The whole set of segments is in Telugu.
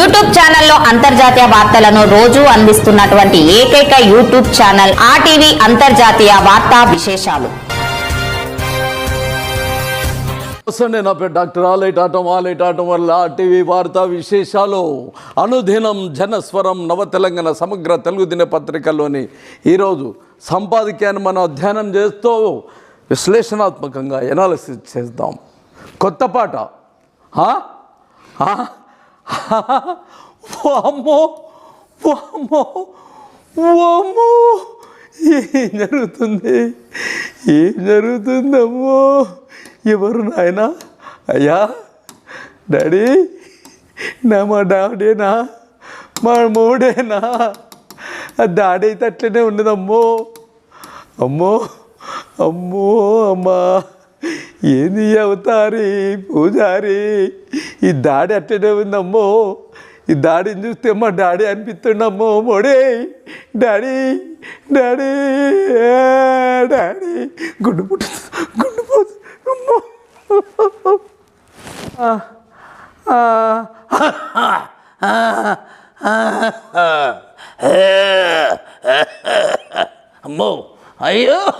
యూట్యూబ్ ఛానల్లో అంతర్జాతీయ వార్తలను రోజు అందిస్తున్నటువంటి ఏకైక యూట్యూబ్ ఛానల్ ఆర్టీవీ అంతర్జాతీయ వార్తా విశేషాలు. వస్తుండే నా పేరు డాక్టర్ ఆలైట్ ఆటం ఆలైట్ ఆటం వల్ల టీవీ వార్తా విశేషాలు. అనుదినం జనస్వరం నవ తెలంగాణ సమగ్ర తెలుగు దినపత్రికలోని ఈరోజు సంపాదకీయాన్ని మనం అధ్యయనం చేస్తూ విశ్లేషణాత్మకంగా ఎనాలిసిస్ చేద్దాం. కొత్త పాట. వామ్మో వామ్మో వామ్మో. ఏం జరుగుతుంది? ఏం జరుగుతుందమ్మో ఎవరు నాయనా? అయ్యా డాడీ నా మా డాడేనా మా మూడేనా ఆ డాడీ అయితే అట్లనే ఉన్నదమ్మో. అమ్మో అమ్మో అమ్మా. ఏంది అవతారి పూజారి? ఈ దాడి అట్టనే ఉందమ్మో. ఈ దాడిని చూస్తే మా డాడీ అనిపిస్తుండమ్మో మోడే డాడీ డాడీ డాడీ. గుండు పుట్టు గుండు పోతు అమ్మో. ఆ, ఆ, అమ్మో. అయ్యో.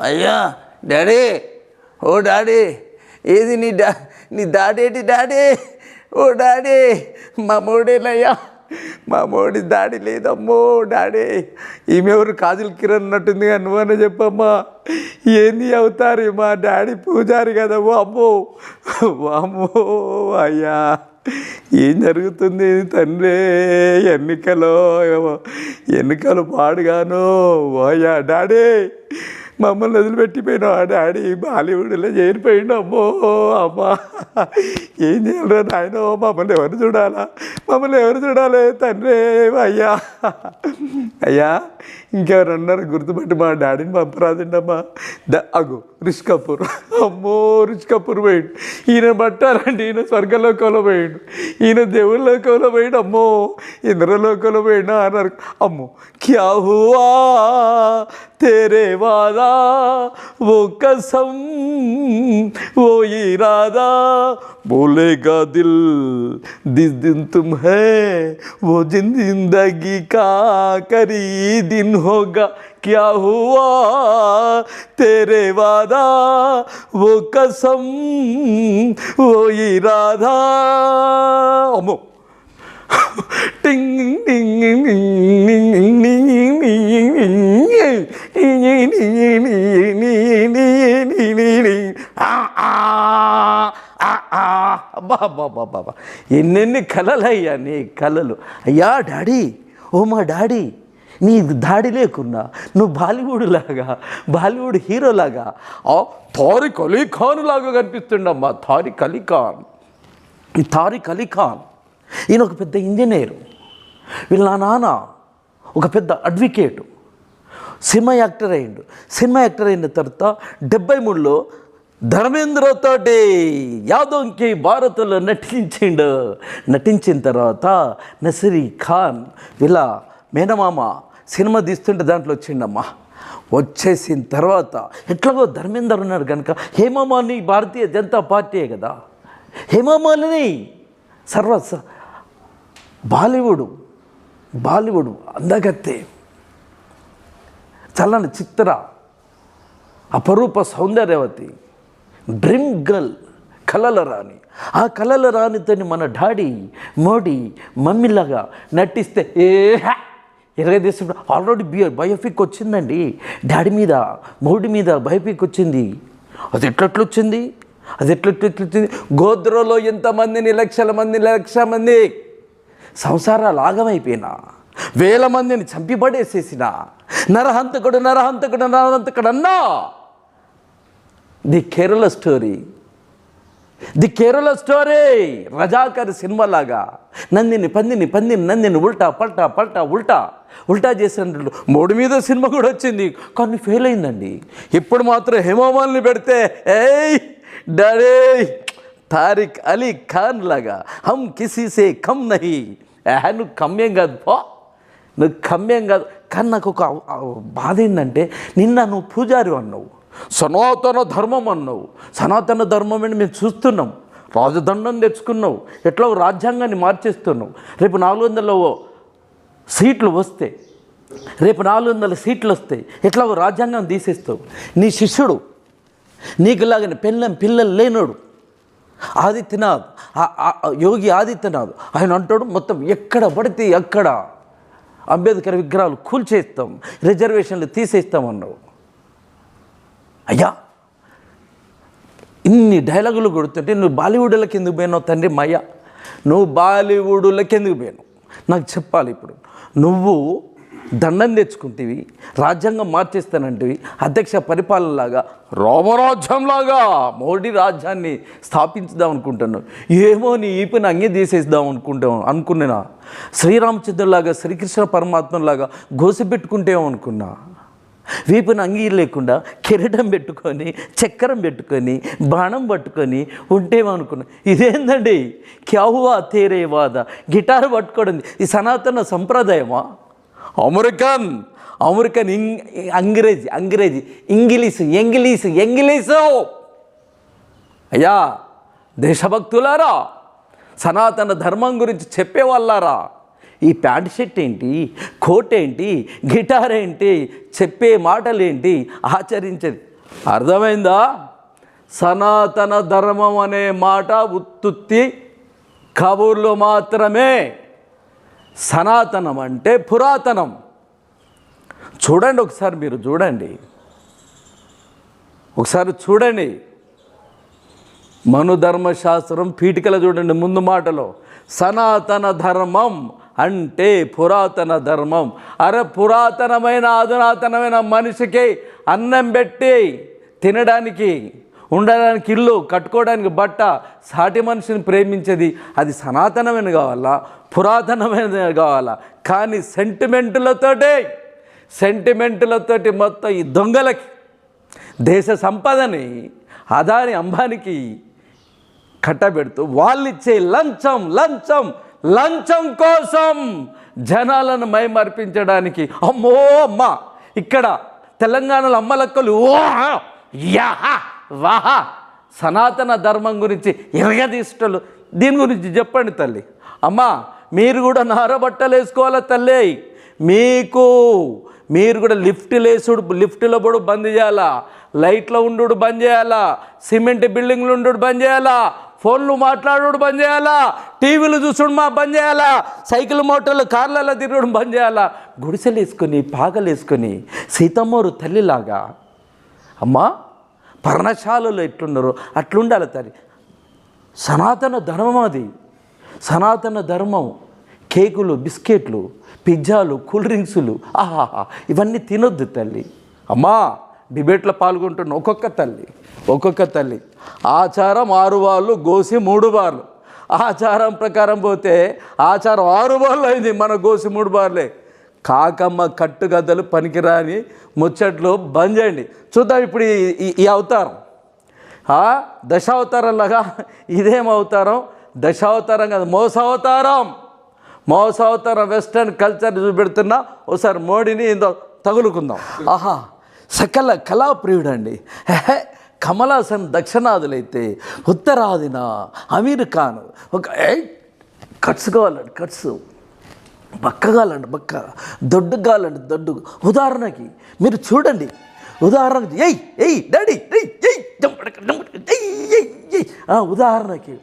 అయ్యా డాడీ. ఓ డాడీ ఏది నీ డా నీ దాడేటి డాడీ? ఓ డాడీ మా మోడేనయ్యా మా మోడి దాడి లేదమ్మో డాడీ. ఈమె ఎవరు కాజల్ కిరణ్ అన్నట్టుంది కానీ నువ్వనే చెప్పమ్మా. ఏంది అవుతారు మా డాడీ పూజారి కదా ఓ అమ్మో అయ్యా ఏం జరుగుతుంది తండ్రి? ఎన్నికలో ఏమో ఎన్నికలు పాడుగాను. అయ్యా డాడీ. మమ్మల్ని వదిలిపెట్టిపోయినా ఆ డాడీ బాలీవుడ్లో చేరిపోయిండు. అమ్మో అమ్మా. ఏం చేయాలరా నాయన మమ్మల్ని ఎవరు చూడాలా? మమ్మల్ని ఎవరు చూడాలి తండ్రి అయ్యా. అయ్యా ఇంకెవరు అన్నారు గుర్తుపట్టి మా డాడీని పంపరాదండమ్మా. ద అగు రిష్ కపూర్. అమ్మో రిష్ కపూర్ పోయిండు. ఈయన పట్టాలంటే ఈయన స్వర్గలోకంలో పోయిండు. ఈయన దేవుళ్ళ లోకంలో పోయిండు. అమ్మో ఇంద్రలోకంలో పోయిండు. అన్నారు అమ్మో క్యా హువా? तेरे वादा वो कसम, वो इरादा। बोलेगा दिल, जिस दिन तुम है, वो जिन ज़िंदगी का करी दिन होगा। क्या हुआ? तेरे वादा, वो कसम, वो इरादा। డింగ్ డింగ్ డింగ్ డింగ్ డింగ్ డింగ్ అబ్బాబ్బాబ్బాబ్బా ఎన్నెన్ని కళలు అయ్యా నీ కళలు అయ్యా డాడీ ఓ మా డాడీ నీ దాడి లేకుండా నువ్వు బాలీవుడ్ లాగా బాలీవుడ్ హీరోలాగా ఆ అలీ ఖాన్ లాగా కనిపిస్తుండమ్మా తారిక్ అలీ ఈ తారిక్ అలీ ఈయన ఒక పెద్ద ఇంజనీర్. వీళ్ళ నా నాన్న ఒక పెద్ద అడ్వకేటు. సినిమా యాక్టర్ అయ్యిండు. సినిమా యాక్టర్ అయిన తర్వాత డెబ్బై మూడులో ధర్మేంద్రతోటి యాదవ్కి భారత్లో నటించిండు. నటించిన తర్వాత నసరీ ఖాన్ వీళ్ళ మేనమామ సినిమా తీస్తుంటే దాంట్లో వచ్చిండమ్మా. వచ్చేసిన తర్వాత ఎట్లాగో ధర్మేందర్ ఉన్నాడు కనుక హేమమాలిని భారతీయ జనతా పార్టీయే కదా. హేమమాలిని సర్వ బాలీవుడ్ బాలీవుడ్ అందగత్తే. చల్లని చిత్ర అపరూప సౌందర్యవతి డ్రీమ్ గర్ల్ కలల రాణి. ఆ కలల రాణితోని మన డాడీ మోడీ మమ్మీలాగా నటిస్తే ఏ ఎరగదీసిన ఆల్రెడీ బియర్ బయోపిక్ వచ్చిందండి. డాడీ మీద మోడీ మీద బయోపిక్ వచ్చింది. అది ఎట్లట్లు వచ్చింది అది ఎట్లట్లు వచ్చింది గోద్రలో ఎంతమందిని? లక్షల మంది లక్ష మంది? సంసారాలు ఆగమైపోయినా వేల మందిని చంపిబడేసేసిన నరహంతకుడు నరహంతకుడు నరహంతకుడు అన్నా the Kerala story. The Kerala story. Razakar సినిమాలాగా నందిని పందిని పందిని నందిని ఉల్టా పల్టా పల్టా ఉల్టా ఉల్టా చేసినట్లు మూడు మీద సినిమా కూడా వచ్చింది. కానీ ఫెయిల్ అయిందండి. ఇప్పుడు మాత్రం హేమోమాల్ని పెడితే ఏయ్ డాడీ తారిక్ అలీ ఖాన్ లాగా హమ్ కిసీసే కమ్ నహి. నువ్వు కమ్యం కాదు పో. నువ్వు కమ్యం కాదు. కానీ నాకు ఒక బాధ ఏంటంటే నిన్న నువ్వు పూజారి అన్నావు సనాతన ధర్మం అన్నావు. సనాతన ధర్మం అని మేము చూస్తున్నాం. రాజదండం తెచ్చుకున్నావు. ఎట్లా రాజ్యాంగాన్ని మార్చేస్తున్నావు. రేపు నాలుగు వందల సీట్లు వస్తే రేపు నాలుగు వందల సీట్లు వస్తాయి ఎట్లా రాజ్యాంగం తీసేస్తావు? నీ శిష్యుడు నీకులాగని పెళ్ళం పిల్లలు లేనోడు ఆదిత్యనాథ్ యోగి ఆదిత్యనాథ్ ఆయన అంటాడు మొత్తం ఎక్కడ పడితే ఎక్కడ అంబేద్కర్ విగ్రహాలు కూల్చేస్తాం రిజర్వేషన్లు తీసేస్తాం అన్నావు అయ్యా ఇన్ని డైలాగులు కొడుతుంటే నువ్వు బాలీవుడ్లకి ఎందుకు పోయినావు తండ్రి మయ్య? నువ్వు బాలీవుడ్లకి ఎందుకు పోయినావు? నాకు చెప్పాలి ఇప్పుడు నువ్వు దండం తెచ్చుకుంటేవి రాజ్యాంగం మార్చేస్తానంటివి అధ్యక్ష పరిపాలనలాగా రోమరాజ్యంలాగా మోడీ రాజ్యాన్ని స్థాపించుదాం అనుకుంటున్నావు ఏమో నీ ఈపిని అంగే తీసేద్దాం అనుకుంటాం అనుకున్నా శ్రీరామచంద్రులాగా శ్రీకృష్ణ పరమాత్మలాగా గోసిపెట్టుకుంటేమో అనుకున్నా వీపుని అంగీ లేకుండా కిరీటం పెట్టుకొని చక్రం పెట్టుకొని బాణం పట్టుకొని ఉంటేమనుకున్నా ఇదేందండి? క్యాహువా తేరేవాద గిటార్ పట్టుకోవడం ఈ సనాతన సంప్రదాయమా? అమెరికన్ అమెరికన్ ఇంగ్ Angrezi Angrezi English English English అయ్యా దేశభక్తులారా సనాతన ధర్మం గురించి చెప్పేవాళ్ళారా? ఈ ప్యాంట్ షర్ట్ ఏంటి? కోట్ ఏంటి? గిటార్ ఏంటి? చెప్పే మాటలేంటి? ఆచరించేది. అర్థమైందా? సనాతన ధర్మం అనే మాట ఉత్తుత్తి కబుర్లు మాత్రమే. సనాతనం అంటే పురాతనం. చూడండి ఒకసారి మీరు చూడండి. ఒకసారి చూడండి. మనుధర్మశాస్త్రం పీఠికల చూడండి ముందు మాటలో. సనాతన ధర్మం అంటే పురాతన ధర్మం. అరే పురాతనమైన అధునాతనమైన మనిషికి అన్నం పెట్టి తినడానికి ఉండడానికి ఇల్లు కట్టుకోవడానికి బట్ట సాటి మనిషిని ప్రేమించేది అది సనాతనమైన కావాలా? పురాతనమైన కావాలా? కానీ సెంటిమెంటులతోటే సెంటిమెంటులతోటి మొత్తం ఈ దొంగలకి దేశ సంపదని అదాని అంబానికి కట్టబెడుతూ వాళ్ళిచ్చే లంచం లంచం లంచం కోసం జనాలను మైమర్పించడానికి అమ్మో అమ్మ ఇక్కడ తెలంగాణలో అమ్మలక్కలు ఓ యాహా! వాహా సనాతన ధర్మం గురించి ఎరగదీష్టలు దీని గురించి చెప్పండి తల్లి. అమ్మా మీరు కూడా నారబట్టలు వేసుకోవాలా తల్లి? మీకు మీరు కూడా లిఫ్ట్ లేసుడు లిఫ్ట్లో కూడా బంద్ చేయాలా? లైట్లో ఉండు బంద్ చేయాలా? సిమెంట్ బిల్డింగ్లు ఉండు బంద్ చేయాలా? ఫోన్లు మాట్లాడుడు బంద్ చేయాలా? టీవీలు చూసుడు మా బంద్ చేయాలా? సైకిల్ మోటార్లు కార్లలో తిరగడం బంద్ చేయాలా? గుడిసెలు వేసుకొని పాగలు వేసుకొని సీతమ్మోరు తల్లిలాగా. అమ్మా పర్ణశాలలో ఎట్లున్నారో అట్లుండాలి తల్లి. సనాతన ధర్మం అది. సనాతన ధర్మం. కేకులు బిస్కెట్లు పిజ్జాలు కూల్ డ్రింక్సులు ఆహాహా ఇవన్నీ తినొద్దు తల్లి. అమ్మా డిబేట్లో పాల్గొంటున్న ఒక్కొక్క తల్లి ఒక్కొక్క తల్లి. ఆచారం ఆరు వాళ్ళు గోసి మూడు బార్లు. ఆచారం ప్రకారం పోతే ఆచారం ఆరు బార్లు అయింది మన గోసి మూడు బార్లే. కాకమ్మ కట్టుగద్దలు పనికిరాని ముచ్చట్లు బంద్ చేయండి. చూద్దాం ఇప్పుడు ఈ- ఈ అవతారం. దశావతారంలాగా ఇదేం అవతారం? దశావతారం కాదు మోసావతారం. మోసావతారం వెస్టర్న్ కల్చర్ చూపెడుతున్నా ఒకసారి మోడీని ఇందో తగులుకుందాం. ఆహా సకల కళాప్రియుడు అండి కమలాసన్ దక్షిణాదులైతే ఉత్తరాదిన అమీర్ ఖాన్. ఒక కట్స్ కావాలండి కట్స్. బక్క బక్క. దొడ్డు కావాలండి దొడ్డు. ఉదాహరణకి మీరు చూడండి. ఉదాహరణకి ఎయ్ ఎయ్ డాడీ ఎయ్ ఎయ్ ఆ, ఉదాహరణకి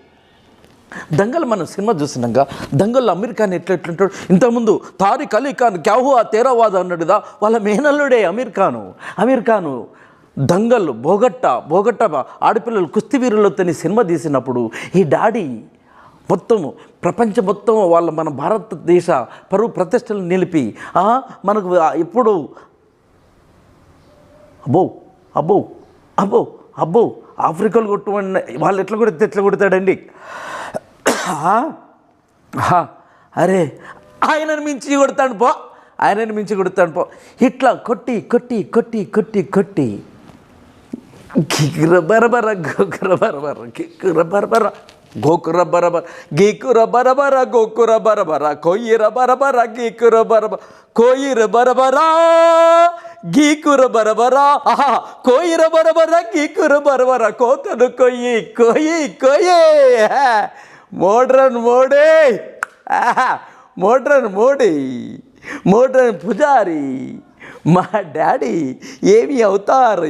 దంగల్ మనం సినిమా చూసినాక దంగల్లో అమీర్ ఖాన్ ఎట్లా ఎట్లుంటాడు ఇంతకుముందు తారిక్ అలీ ఖాన్ క్యాహు ఆ తేరవాద అన్నాడుదా వాళ్ళ మేనల్లుడే అమీర్ ఖాను అమీర్ ఖాను దంగల్ బోగట్ట బోగట్ట ఆడపిల్లలు కుస్తీ వీరులతో సినిమా తీసినప్పుడు ఈ డాడీ మొత్తము ప్రపంచం మొత్తం వాళ్ళ మన భారతదేశ పరువు ప్రతిష్టలు నిలిపి ఆ, మనకు ఎప్పుడు అబ్బో అబ్బో అబ్బో అబ్బో ఆఫ్రికాలో కొట్టువాడిని వాళ్ళు ఎట్లా కొడితే ఎట్లా కొడతాడండి. ఆ, అరే ఆయనను మించి కొడతాడు పో ఆయనను మించి కొడతాను పో. ఇట్లా కొట్టి కొట్టి కొట్టి కొట్టి కొట్టి. గిగ్ర బరబర గోకుర బరబర గిగ్గుర బరబర గోకుర బరబర గీకుర బరబర గోకుర బరబర కొయ్యిర బరబర గీకుర బరబ కొయ్యిర బరబర గీకుర బరబరా ఆహా కోయిర బరబర గీకుర బరబర కోతను కొయ్యి కొయ్యి కొయ్యి మోడ్రన్ మోడే ఆహా, మోడ్రన్ మోడీ మోడ్రన్ పుజారి మా డాడీ ఏమి అవుతారు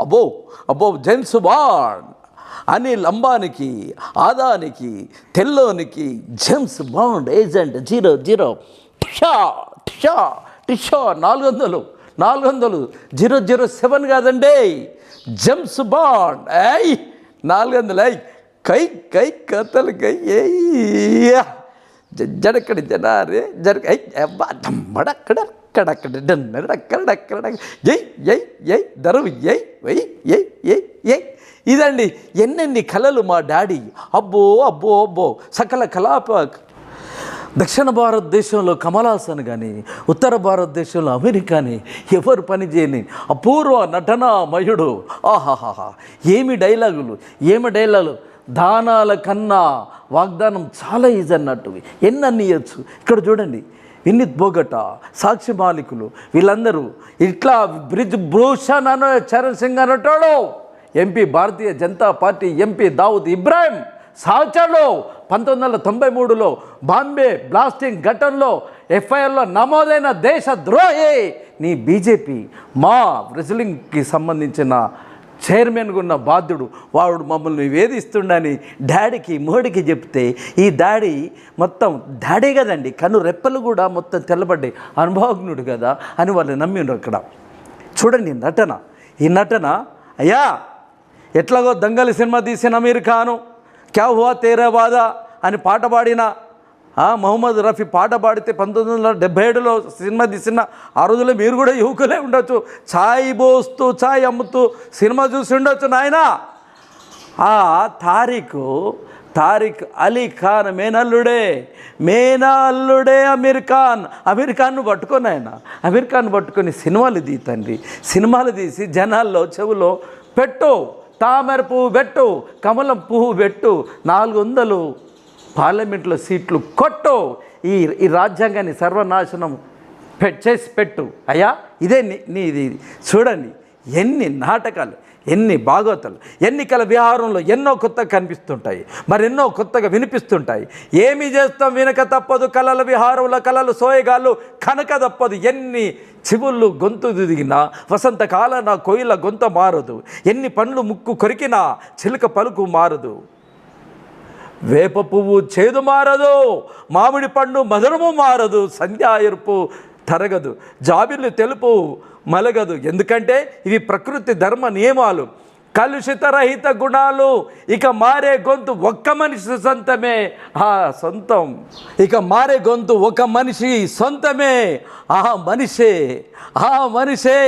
అబ్బో అబ్బో జెమ్స్ బాండ్ అనిల్ లంబానికి ఆదానికి తెల్లోనికి James Bond agent zero zero. టిషా టిషా టిషా నాలుగు వందలు నాలుగు వందలు జీరో జీరో సెవెన్ కాదండి. James Bond. ఐ నాలుగు వందలు ఐ కై కై కథలు కై ఏయ్ జడక్కడి జనారే జడ ఐ అబ్బా దమ్మడక్కడ అక్కడక్కడ డన్నడక్కడక్కడ ఎయ్ ఎయ్ జై దరువు ఎయ్ వై ఎయ్ ఎయ్ ఇదండి ఎన్నెన్ని కళలు మా డాడీ. అబ్బో అబ్బో అబ్బో. సకల కళాప దక్షిణ భారతదేశంలో కమలాసన్ కానీ ఉత్తర భారతదేశంలో అమెరికాని ఎవరు పనిచేయని అపూర్వ నటన మయుడు ఆహాహాహా. ఏమి డైలాగులు ఏమి డైలాగులు? దానాల కన్నా వాగ్దానం చాలా ఈజీ అన్నట్టు ఎన్నన్ని ఇవ్వచ్చు ఇక్కడ చూడండి. వినీత్ బోగట సాక్షి మాలికులు వీళ్ళందరూ ఇట్లా బ్రిజ్ భూషణ్ అన్న చరణ్ సింగ్ అనేటోడు MP Bharatiya Janata Party MP Dawood Ibrahim సాచాలో పంతొమ్మిది వందల తొంభై మూడులో బాంబే బ్లాస్టింగ్ ఘటనలో ఎఫ్ఐఆర్లో నమోదైన దేశ ద్రోహి నీ బీజేపీ. మా రెజ్లింగ్కి సంబంధించిన చైర్మన్గా ఉన్న బాధ్యుడు వాడు మమ్మల్ని వేధిస్తుండని డాడీకి మోడీకి చెప్తే ఈ డాడీ మొత్తం డాడీ కదండి కను రెప్పలు కూడా మొత్తం తెల్లబడ్డాయి. అనుభవజ్ఞుడు కదా అని వాళ్ళు నమ్మిండ్రు అక్కడ. చూడండి నటన. ఈ నటన అయ్యా! ఎట్లాగో దంగలి సినిమా తీసిన అమీర్ ఖాను క్యా హువా తేరా వాదా అని పాట పాడిన ఆ, రఫీ పాట పాడితే పంతొమ్మిది వందల డెబ్బై ఏడులో సినిమా తీసిన ఆ రోజుల్లో మీరు కూడా యువకులే ఉండొచ్చు. ఛాయ్ పోస్తూ ఛాయ్ అమ్ముతూ సినిమా చూసి ఉండొచ్చు నాయనా. ఆ తారీఖు తారిక్ అలీ ఖాన్ మేనల్లుడే మేనల్లుడే అమీర్ ఖాన్ అమీర్ ఖాన్ను పట్టుకొని ఆయన అమీర్ ఖాన్ పట్టుకొని సినిమాలు తీ తండ్రి. సినిమాలు తీసి జనాల్లో చెవులో పెట్టు. తామర పువ్వు పెట్టు కమలం పువ్వు పెట్టు నాలుగు వందలు పార్లమెంట్లో సీట్లు కొట్టు ఈ ఈ రాజ్యాంగాన్ని సర్వనాశనం పె చేసి పెట్టు అయ్యా ఇదే నీ ఇది ఇది. చూడండి ఎన్ని నాటకాలు ఎన్ని భాగవతాలు ఎన్నికల విహారంలో ఎన్నో కొత్తగా కనిపిస్తుంటాయి మరెన్నో కొత్తగా వినిపిస్తుంటాయి ఏమి చేస్తాం వినక తప్పదు కళల విహారంలో కళలు సోయగాళ్ళు కనక తప్పదు ఎన్ని చెవుళ్ళు గొంతు దిగినా వసంతకాల నా కోయిల గొంత మారదు. ఎన్ని పండ్లు ముక్కు కొరికినా చిలుక పలుకు మారదు. వేప పువ్వు చేదు మారదు మామిడి పండు మధురము మారదు సంధ్యా ఎరుపు తరగదు జాబిల్లు తెలుపు మలగదు. ఎందుకంటే ఇవి ప్రకృతి ధర్మ నియమాలు. కలుషిత రహిత గుణాలు ఇక మారే గొంతు ఒక్క మనిషి సొంతమే. ఆ సొంతం. ఇక మారే గొంతు ఒక మనిషి సొంతమే. ఆ మనిషే ఆ మనిషే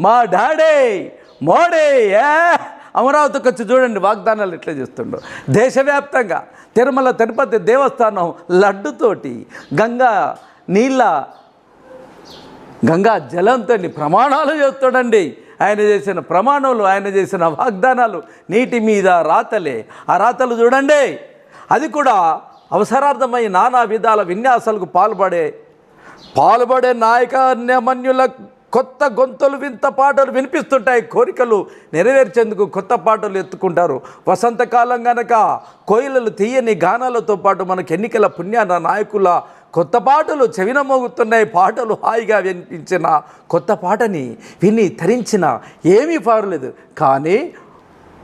మా డాడే మోడే ఏ? అమరావతికి వచ్చి చూడండి వాగ్దానాలు ఎట్లా చేస్తుండో. దేశవ్యాప్తంగా తిరుమల తిరుపతి దేవస్థానం లడ్డుతోటి గంగా నీళ్ళ గంగా జలంతో ప్రమాణాలు చేస్తాడండి. ఆయన చేసిన ప్రమాణాలు ఆయన చేసిన వాగ్దానాలు నీటి మీద రాతలే. ఆ రాతలు చూడండి. అది కూడా అవసరార్థమై నానా విధాల విన్యాసాలకు పాల్పడే పాల్పడే నాయకన్యమన్యుల కొత్త గొంతులు వింత పాటలు వినిపిస్తుంటాయి. కోరికలు నెరవేర్చేందుకు కొత్త పాటలు ఎత్తుకుంటారు. వసంతకాలం గనక కోయిలలు తీయని గానాలతో పాటు మనకు ఎన్నికల పుణ్యాన నాయకుల కొత్త పాటలు చెవిన మోగుతున్నాయి పాటలు హాయిగా వినిపించిన కొత్త పాటని విని తరించిన ఏమీ పారలేదు. కానీ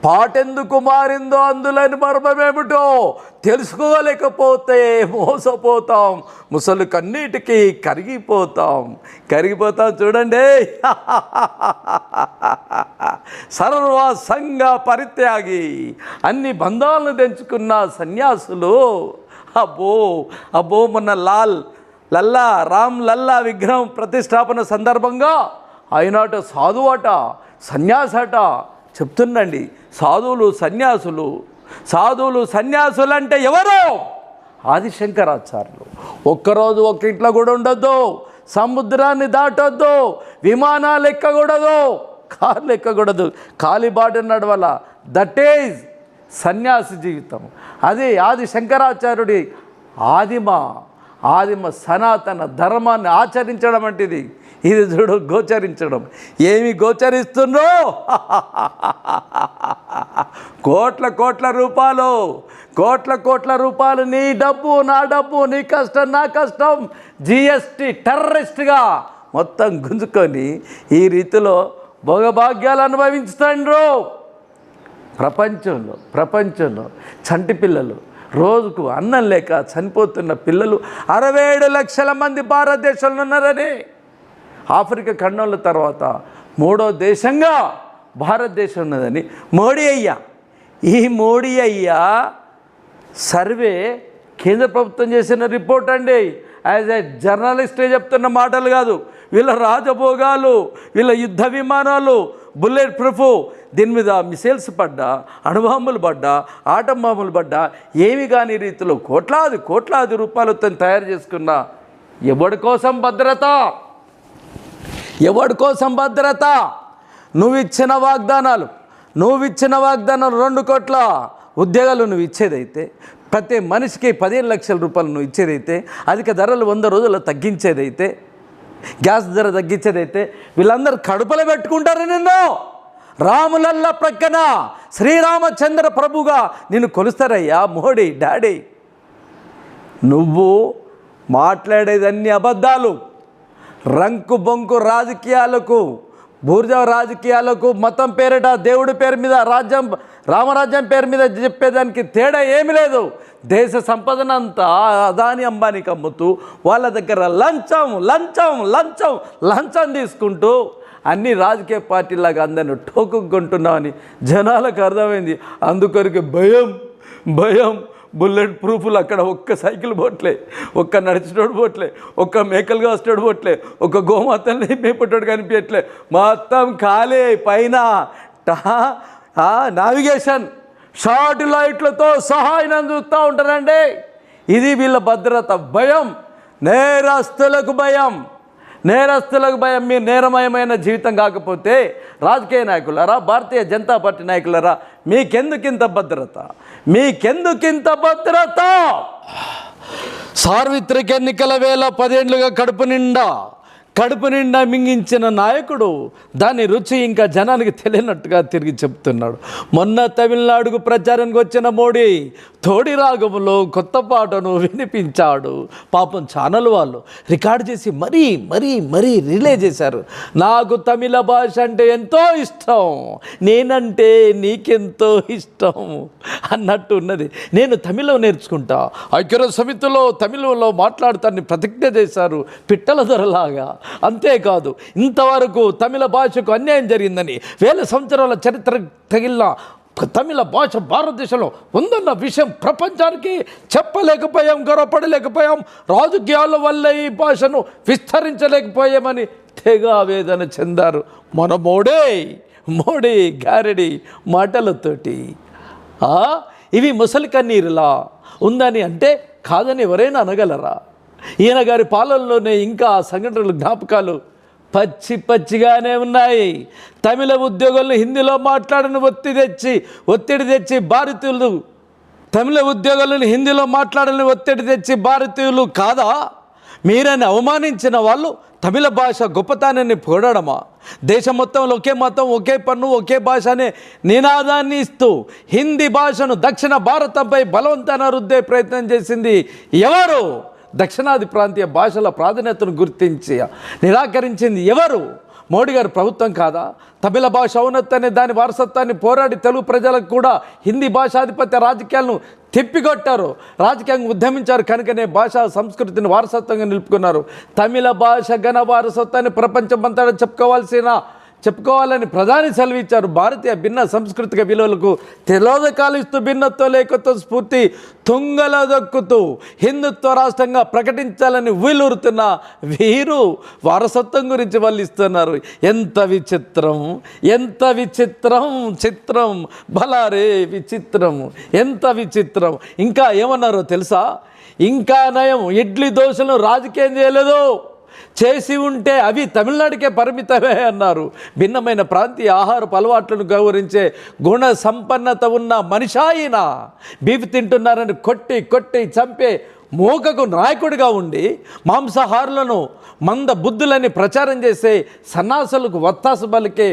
పాటెందుకు మారిందో అందులోని మర్మమేమిటో తెలుసుకోలేకపోతే మోసపోతాం. ముసలు కన్నీటికి కరిగిపోతాం. కరిగిపోతాం చూడండి. సర్వసంగ పరిత్యాగి అన్ని బంధాలను తెంచుకున్న సన్యాసులు అబ్బో అబ్బో మొన్న లాల్ లల్లా రామ్ లల్లా విగ్రహం ప్రతిష్టాపన సందర్భంగా ఆయనట సాధువట సన్యాసట చెప్తుండండి. సాధువులు సన్యాసులు సాధువులు సన్యాసులు అంటే ఎవరు? ఆదిశంకరాచార్యులు. ఒక్కరోజు ఒక్క ఇంట్లో కూడా ఉండొద్దు సముద్రాన్ని దాటొద్దు విమానాలు ఎక్కకూడదు కార్లు ఎక్కకూడదు కాలిబాట నడవల. దట్ ఈజ్ సన్యాసి జీవితం. అది ఆది శంకరాచార్యుడి ఆదిమ ఆదిమ సనాతన ధర్మాన్ని ఆచరించడం వంటిది. ఇది ఇది చూడు గోచరించడం. ఏమి గోచరిస్తుందో కోట్ల కోట్ల రూపాయలు కోట్ల కోట్ల రూపాయలు నీ డబ్బు నా డబ్బు నీ కష్టం నా కష్టం. జిఎస్టి టెర్రరిస్ట్గా మొత్తం గుంజుకొని ఈ రీతిలో భోగభాగ్యాలు అనుభవించుతాండ్రు ప్రపంచంలో ప్రపంచంలో చంటి పిల్లలు రోజుకు అన్నం లేక చనిపోతున్న పిల్లలు అరవై ఏడు లక్షల మంది భారతదేశంలో ఉన్నారని. ఆఫ్రికా ఖండంల తర్వాత మూడో దేశంగా భారతదేశం ఉన్నదని మోడీ అయ్యా. ఈ మోడీ అయ్యా సర్వే కేంద్ర ప్రభుత్వం చేసిన రిపోర్ట్ అండి. యాజ్ ఏ జర్నలిస్టే చెప్తున్న మాటలు కాదు. వీళ్ళ రాజభోగాలు వీళ్ళ యుద్ధ విమానాలు బుల్లెట్ ప్రూఫ్ దీని మీద మిసైల్స్ పడ్డా అణుబాంబులు పడ్డా ఆటం బాంబులు పడ్డా ఏమి కాని రీతిలో కోట్లాది కోట్లాది రూపాయలతో తయారు చేసుకున్న ఎవడి కోసం భద్రత? ఎవడి కోసం భద్రత? నువ్వు ఇచ్చిన వాగ్దానాలు నువ్వు ఇచ్చిన వాగ్దానాలు రెండు కోట్ల ఉద్యోగాలు నువ్వు ఇచ్చేదైతే ప్రతి మనిషికి పదిహేను లక్షల రూపాయలు నువ్వు ఇచ్చేదైతే అధిక ధరలు వంద రోజుల్లో తగ్గించేదైతే గ్యాస్ ధర తగ్గించేదైతే వీళ్ళందరూ కడుపులో పెట్టుకుంటారు నిన్ను? రాములల్ల ప్రక్కన శ్రీరామచంద్ర ప్రభుగా నిన్ను కొలుస్తారయ్యా మోడీ డాడీ. నువ్వు మాట్లాడేదన్ని అబద్ధాలు. రంకు బొంకు రాజకీయాలకు బూర్జ రాజకీయాలకు మతం పేరిట దేవుడి పేరు మీద రాజ్యం రామరాజ్యం పేరు మీద చెప్పేదానికి తేడా ఏమీ లేదు. దేశ సంపదనంతా అదాని అంబానీకి అమ్ముతూ వాళ్ళ దగ్గర లంచం లంచం లంచం లంచం తీసుకుంటూ అన్ని రాజకీయ పార్టీలాగా అందరిని టోకుకుంటున్నామని జనాలకు అర్థమైంది. అందుకొరకు భయం భయం బుల్లెట్ ప్రూఫ్లు అక్కడ ఒక్క సైకిల్ పోట్లే ఒక్క నడిచినోడు పోట్లే ఒక్క మేకలు కాస్తాడు పోట్లే ఒక్క గోమాతల్ని మేపటోడు కనిపించట్లే. మొత్తం ఖాళీ పైన టా- ఆ, నావిగేషన్ షార్ట్ లైట్లతో సహాయం చూస్తూ ఉంటారండి. ఇది వీళ్ళ భద్రత భయం నేరస్తులకు భయం. నేరస్తులకు భయం మీ నేరమయమైన జీవితం కాకపోతే రాజకీయ నాయకులరా భారతీయ జనతా పార్టీ నాయకులరా మీకెందుకింత భద్రత? మీకెందుకింత భద్రత? సార్వత్రిక ఎన్నికల వేళ పదేండ్లుగా కడుపు నిండా కడుపు నిండా మింగించిన నాయకుడు దాని రుచి ఇంకా జనానికి తెలియనట్టుగా తిరిగి చెప్తున్నాడు. మొన్న తమిళనాడుకు ప్రచారానికి వచ్చిన మోడీ తోడి రాగములో కొత్త పాటను వినిపించాడు. పాపం ఛానల్ వాళ్ళు రికార్డ్ చేసి మరీ మరీ మరీ రిలే చేశారు. నాకు తమిళ భాష అంటే ఎంతో ఇష్టం. నేనంటే నీకెంతో ఇష్టం అన్నట్టు ఉన్నది. నేను తమిళం నేర్చుకుంటా. ఐక్యరాజ్య సమితిలో తమిళంలో మాట్లాడతాన్ని ప్రతిజ్ఞ చేశారు పిట్టల ధరలాగా. అంతేకాదు ఇంతవరకు తమిళ భాషకు అన్యాయం జరిగిందని వేల సంవత్సరాల చరిత్ర తగిలిన తమిళ భాష భారతదేశంలో ఉందన్న విషయం ప్రపంచానికి చెప్పలేకపోయాం గొడవపడలేకపోయాం రాజకీయాల వల్ల ఈ భాషను విస్తరించలేకపోయామని తెగ ఆవేదన చెందారు మన మోడే. మోడీ గారడి మాటలతోటి. ఆ, ఇవి ముసలి కన్నీరులా ఉందని అంటే కాదని ఎవరైనా అనగలరా? ఈయన గారి పాలనలోనే ఇంకా ఆ సంఘటనలు జ్ఞాపకాలు పచ్చి పచ్చిగానే ఉన్నాయి. తమిళ ఉద్యోగులను హిందీలో మాట్లాడని ఒత్తిడి తెచ్చి ఒత్తిడి తెచ్చి భారతీయులు తమిళ ఉద్యోగులను హిందీలో మాట్లాడని ఒత్తిడి తెచ్చి భారతీయులు కాదా? మీరని అవమానించిన వాళ్ళు తమిళ భాష గొప్పతనాన్ని పొగడమా దేశం మొత్తంలో ఒకే మతం ఒకే పన్ను ఒకే భాష అనే నినాదాన్ని ఇస్తూ హిందీ భాషను దక్షిణ భారతంపై బలవంతాన రుద్దే ప్రయత్నం చేసింది ఎవరు? దక్షిణాది ప్రాంతీయ భాషల ప్రాధాన్యతను గుర్తించి నిరాకరించింది ఎవరు? మోడీ గారి ప్రభుత్వం కాదా? తమిళ భాష ఔన్నత్యాన్ని దాని వారసత్వాన్ని పోరాడి తెలుగు ప్రజలకు కూడా హిందీ భాషాధిపత్య రాజకీయాలను తిప్పికొట్టారు. రాజకీయంగా ఉద్యమించారు కనుకనే భాషా సంస్కృతిని వారసత్వంగా నిలుపుకున్నారు. తమిళ భాష ఘన వారసత్వాన్ని ప్రపంచమంతటా చెప్పుకోవాల్సిన చెప్పుకోవాలని ప్రధాని సెలవిచ్చారు. భారతీయ భిన్న సాంస్కృతిక విలువలకు తిలోదకాలు ఇస్తూ భిన్నత్వ లేఖతో స్ఫూర్తి తుంగలో దొక్కుతూ హిందుత్వ రాష్ట్రంగా ప్రకటించాలని వీలూరుతున్న వీరు వారసత్వం గురించి వాళ్ళు ఇస్తున్నారు ఎంత విచిత్రం ఎంత విచిత్రం చిత్రం బలారే విచిత్రం ఎంత విచిత్రం. ఇంకా ఏమన్నారో తెలుసా? ఇంకా నయం ఇడ్లీ దోశలను రాజకీయం చేయలేదు. చేసి ఉంటే అవి తమిళనాడుకే పరిమితమే అన్నారు. భిన్నమైన ప్రాంతీయ ఆహారపు అలవాట్లను గౌరవించే గుణ సంపన్నత ఉన్న మనిషి అయినా బీఫ్ తింటున్నారని కొట్టి కొట్టి చంపే మూకకు నాయకుడిగా ఉండి మాంసాహారులను మంద బుద్ధులని ప్రచారం చేసే సన్నాసులకు వత్తాసు బలికే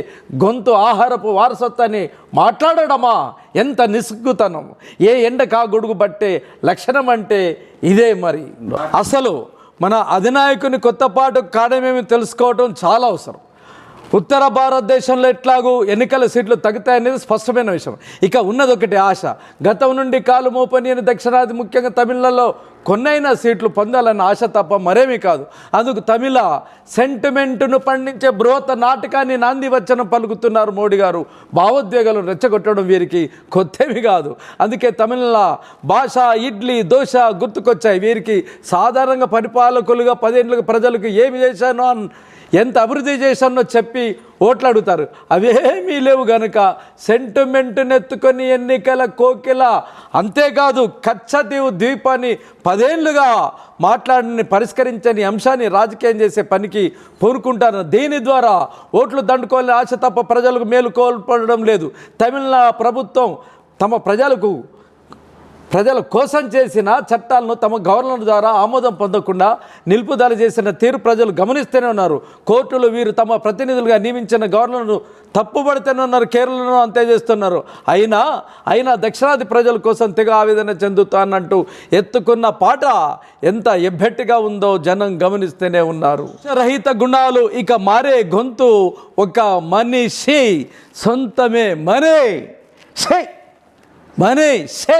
గొంతు ఆహారపు వారసత్వాన్ని మాట్లాడడమా? ఎంత నిస్గుతనం ఏ ఎండ గొడుగు పట్టే లక్షణం అంటే ఇదే మరి. అసలు మన అధినాయకుని కొత్తపాటు కాడమేమి తెలుసుకోవడం చాలా అవసరం. ఉత్తర భారతదేశంలో ఎట్లాగూ ఎన్నికల సీట్లు తగ్గుతాయనేది స్పష్టమైన విషయం. ఇక ఉన్నది ఒకటి ఆశ. గతం నుండి కాలు మోపని అని దక్షిణాది ముఖ్యంగా తమిళలో కొన్నైనా సీట్లు పొందాలన్న ఆశ తప్ప మరేమీ కాదు. అందుకు తమిళ సెంటిమెంటును పండించే బృహత నాటకాన్ని నాంది వచ్చన పలుకుతున్నారు మోడీ గారు. భావోద్వేగాలు రెచ్చగొట్టడం వీరికి కొత్తేమి కాదు. అందుకే తమిళ భాష ఇడ్లీ దోశ గుర్తుకొచ్చాయి. వీరికి సాధారణంగా పరిపాలకులుగా పదేళ్ళకి ప్రజలకు ఏమి చేశానో అన్- ఎంత అభివృద్ధి చేశానో చెప్పి ఓట్లు అడుగుతారు అవేమీ లేవు గనుక సెంటిమెంట్ నెత్తుకొని ఎన్నికల కోకిల. అంతేకాదు కచ్చదీవు ద్వీపాన్ని పదేళ్ళుగా మాట్లాడని పరిష్కరించని అంశాన్ని రాజకీయం చేసే పనికి పూనుకుంటారు. దీని ద్వారా ఓట్లు దండుకోవాలని ఆశ తప్ప ప్రజలకు మేలు కోల్పడడం లేదు. తమిళనాడు ప్రభుత్వం తమ ప్రజలకు ప్రజల కోసం చేసిన చట్టాలను తమ గవర్నర్ ద్వారా ఆమోదం పొందకుండా నిలుపుదల చేసిన తీరు ప్రజలు గమనిస్తూనే ఉన్నారు. కోర్టులు వీరు తమ ప్రతినిధులుగా నియమించిన గవర్నర్ను తప్పుపడితేనే ఉన్నారు కేరళను అంతే చేస్తున్నారు. అయినా అయినా దక్షిణాది ప్రజల కోసం తెగ ఆవేదన చెందుతానంటూ ఎత్తుకున్న పాట ఎంత ఎబ్బెట్టిగా ఉందో జనం గమనిస్తూనే ఉన్నారు. రహిత గుణాలు ఇక మారే గొంతు ఒక మనిషి సొంతమే మనే షే మనే షే.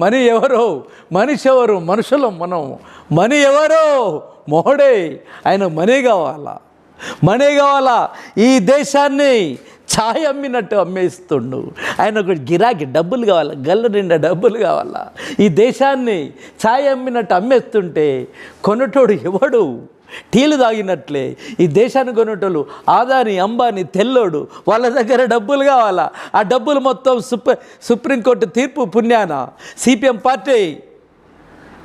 మనీ ఎవరో మనిషి ఎవరు మనుషులం మనం. మనీ ఎవరో మొహడే. ఆయన మనీ కావాలా? మనీ కావాలా? ఈ దేశాన్ని ఛాయ్ అమ్మినట్టు అమ్మేస్తుండు. ఆయన ఒక గిరాకీ డబ్బులు కావాలా? గల్ల నిండా డబ్బులు కావాలా? ఈ దేశాన్ని ఛాయ్ అమ్మినట్టు అమ్మేస్తుంటే కొనటోడు ఎవడు? టీలు తాగినట్లే. ఈ దేశాన్ని కొనేటోళ్ళు ఆదాని అంబాని తెల్లోడు వాళ్ళ దగ్గర డబ్బులు కావాలా? ఆ డబ్బులు మొత్తం సుప్ర సుప్రీంకోర్టు తీర్పు పుణ్యాన? సిపిఎం పార్టీ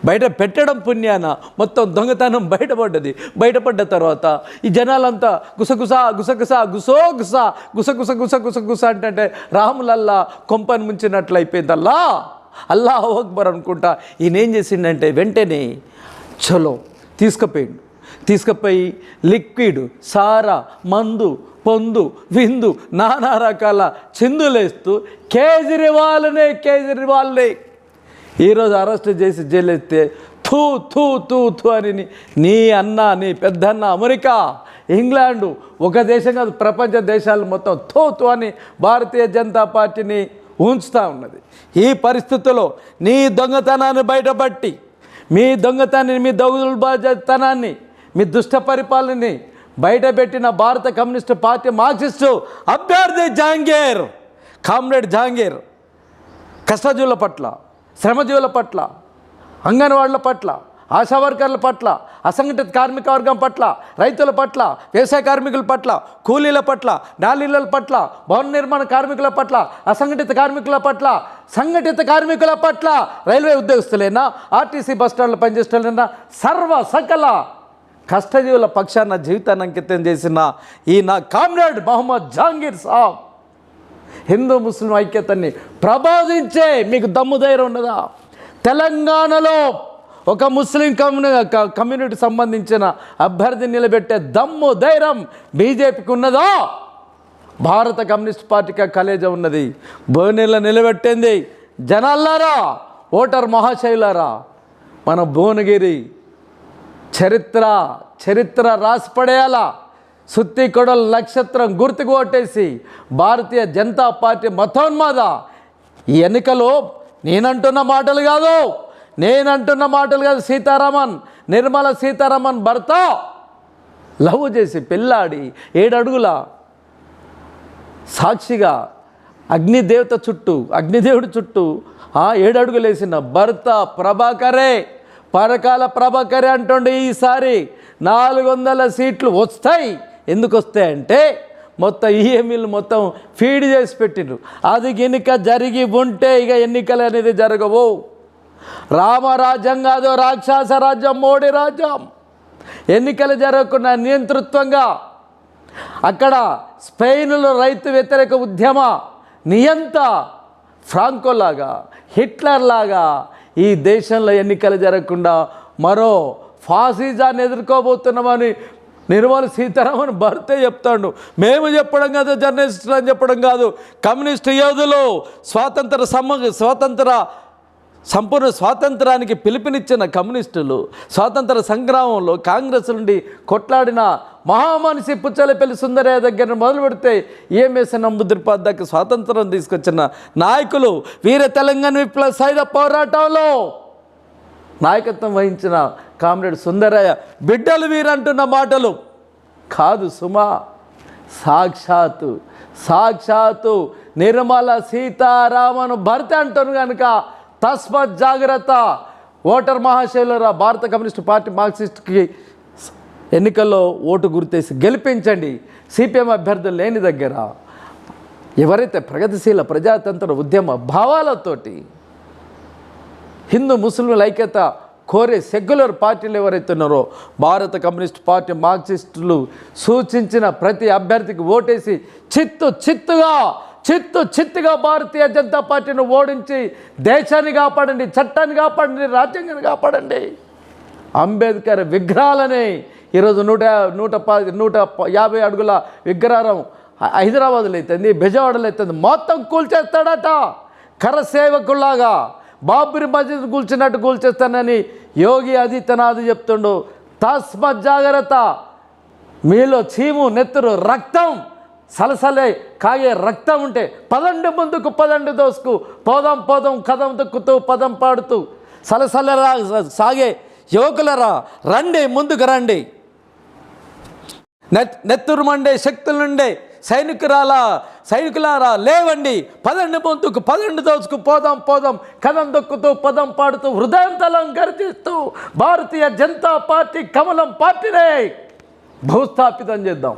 బయట పెట్టడం పుణ్యాన? మొత్తం దొంగతనం బయటపడ్డది. బయటపడ్డ తర్వాత ఈ జనాలంతా గుసగుస గుసగుస గుసో గుస గుసగుస గుస గుస గుస అంటే రాములల్లా కొంపని ముంచినట్లు అయిపోయిందల్లా? అల్లా అక్బర్ అనుకుంటా. ఈయన ఏం చేసిండంటే వెంటనే చలో తీసుకుపోయిండు. తీసుకుపోయి లిక్విడ్ సారా మందు పొందు విందు నానా రకాల చిందులేస్తూ కేజ్రీవాల్నే కేజ్రీవాల్నే. ఈరోజు అరెస్ట్ చేసి జైలేస్తే థూ థూ థూ థూ అని నీ- నీ అన్న నీ పెద్దన్న అమెరికా ఇంగ్లాండు ఒక దేశం కాదు ప్రపంచ దేశాలు మొత్తం థూ థూ అని భారతీయ జనతా పార్టీని ఉంచుతూ ఉన్నది. ఈ పరిస్థితుల్లో నీ దొంగతనాన్ని బయటపట్టి మీ దొంగతనాన్ని మీ దొంగతనాన్ని మీ దుష్ట పరిపాలనని బయటపెట్టిన భారత కమ్యూనిస్టు పార్టీ మార్క్సిస్టు అభ్యర్థి జహాంగీర్ కామ్రేడ్ జహాంగీర్ కష్టజీవుల పట్ల శ్రమజీవుల పట్ల అంగన్వాడుల పట్ల ఆశా వర్కర్ల పట్ల అసంఘటిత కార్మిక వర్గం పట్ల రైతుల పట్ల వ్యవసాయ కార్మికుల పట్ల కూలీల పట్ల నాలీల పట్ల భవన నిర్మాణ కార్మికుల పట్ల అసంఘటిత కార్మికుల పట్ల సంఘటిత కార్మికుల పట్ల రైల్వే ఉద్యోగస్తులైనా ఆర్టీసీ బస్ స్టాండ్లో పనిచేస్తున్నా సర్వ సకల కష్టజీవుల పక్షాన జీవితాన్ని అంకితం చేసిన ఈ నా కామ్రేడ్ మహమ్మద్ జహాంగీర్ సాబ్. హిందూ ముస్లిం ఐక్యతని ప్రబోధించే మీకు దమ్ము ధైర్యం ఉన్నదా? తెలంగాణలో ఒక ముస్లిం కమ్యూని కమ్యూనిటీ సంబంధించిన అభ్యర్థి నిలబెట్టే దమ్ము ధైర్యం బీజేపీకి ఉన్నదా? భారత కమ్యూనిస్ట్ పార్టీకి కలేజ ఉన్నది. భువనీల నిలబెట్టింది జనాల్లారా ఓటర్ మహాశైలారా. మన భువనగిరి చరిత్ర చరిత్ర రాసి పడేయాలా సుత్తి కొడల నక్షత్రం గుర్తుకు భారతీయ జనతా పార్టీ మతోన్మాద ఈ ఎన్నికలో నేనంటున్న మాటలు కాదు. నేనంటున్న మాటలు కాదు సీతారామన్ నిర్మల సీతారామన్ భర్త. లవ్ చేసి పెళ్ళాడి ఏడడుగుల సాక్షిగా అగ్నిదేవత చుట్టూ అగ్నిదేవుడి చుట్టూ ఆ ఏడడుగులేసిన భర్త ప్రభాకరే. పరకాల ప్రభాకరే అంటుండే ఈసారి నాలుగు వందల సీట్లు వస్తాయి. ఎందుకు వస్తాయంటే మొత్తం ఈఎంఈలు మొత్తం ఫీడ్ చేసి పెట్టిండ్రు. అది ఎన్నిక జరిగి ఉంటే ఇక ఎన్నికలు అనేది జరగవు. రామరాజ్యం కాదు రాక్షస రాజ్యం మోడీ రాజ్యం. ఎన్నికలు జరగకుండా నియంతృత్వంగా అక్కడ స్పెయిన్లో రైతు వ్యతిరేక ఉద్యమ నియంత ఫ్రాంకోలాగా హిట్లర్ లాగా ఈ దేశంలో ఎన్నికలు జరగకుండా మరో ఫాసిజాన్ని ఎదుర్కోబోతున్నామని నిర్మల సీతారామన్ భర్తే చెప్తాడు. మేము చెప్పడం కాదు జర్నలిస్టులు అని చెప్పడం కాదు. కమ్యూనిస్ట్ యోధులు స్వాతంత్ర సమ స్వాతంత్ర సంపూర్ణ స్వాతంత్రానికి పిలుపునిచ్చిన కమ్యూనిస్టులు స్వాతంత్ర సంగ్రామంలో కాంగ్రెస్ నుండి కొట్లాడిన మహామనిషి పుచ్చలపల్లి సుందరయ్య దగ్గర మొదలు పెడితే ఈఎంఎస్ నమ్ముద్రిపాద్ స్వాతంత్రం తీసుకొచ్చిన నాయకులు వీర తెలంగాణ విప్లవ సైద పోరాటంలో నాయకత్వం వహించిన కామ్రేడ్ సుందరయ్య బిడ్డలు వీరంటున్న మాటలు కాదు సుమా సాక్షాత్తు సాక్షాత్తు నిర్మల సీతారామను భర్త అంటాను కనుక తస్మత్ జాగ్రత్త. ఓటర్ మహాశైలరా భారత కమ్యూనిస్ట్ పార్టీ మార్క్సిస్ట్కి ఎన్నికల్లో ఓటు గుర్తేసి గెలిపించండి. సిపిఎం అభ్యర్థులు లేని దగ్గర ఎవరైతే ప్రగతిశీల ప్రజాతంత్ర ఉద్యమ భావాలతోటి హిందూ ముస్లింల ఐక్యత కోరే సెక్యులర్ పార్టీలు ఎవరైతే ఉన్నారో భారత కమ్యూనిస్ట్ పార్టీ మార్క్సిస్టులు సూచించిన ప్రతి అభ్యర్థికి ఓటేసి చిత్తు చిత్తుగా చిత్తు చిత్తుగా భారతీయ జనతా పార్టీని ఓడించి దేశాన్ని కాపాడండి చట్టాన్ని కాపాడండి రాజ్యాంగాన్ని కాపాడండి. అంబేద్కర్ విగ్రహాలని ఈరోజు నూట నూట పది నూట యాభై అడుగుల విగ్రహం హైదరాబాద్లో అవుతుంది బెజవాడలో అవుతుంది మొత్తం కూల్చేస్తాడట. కరసేవకుల్లాగా బాబురి మస్జిద్ కూల్చినట్టు కూల్చేస్తానని యోగి ఆదిత్యనాథ్ చెప్తుండు. తస్మ జాగ్రత్త. మీలో చీము నెత్తురు రక్తం సలసలే కాగే రక్తం ఉంటే పదండు ముందుకు పదండు దోసుకు పోదాం పోదాం కథం దొక్కుతూ పదం పాడుతూ. సలసలరా సాగే యువకులరా రండి ముందుకు రండి. నెత్ నెత్తురు మండే శక్తులుండే సైనికురాలా సైనికులారా లేవండి పదండి ముందుకు పదండి దోచుకు పోదాం పోదాం కథం దొక్కుతూ పదం పాడుతూ హృదయంతలం గర్జిస్తూ భారతీయ జనతా పార్టీ కమలం పార్టీనే భూస్థాపితం చేద్దాం.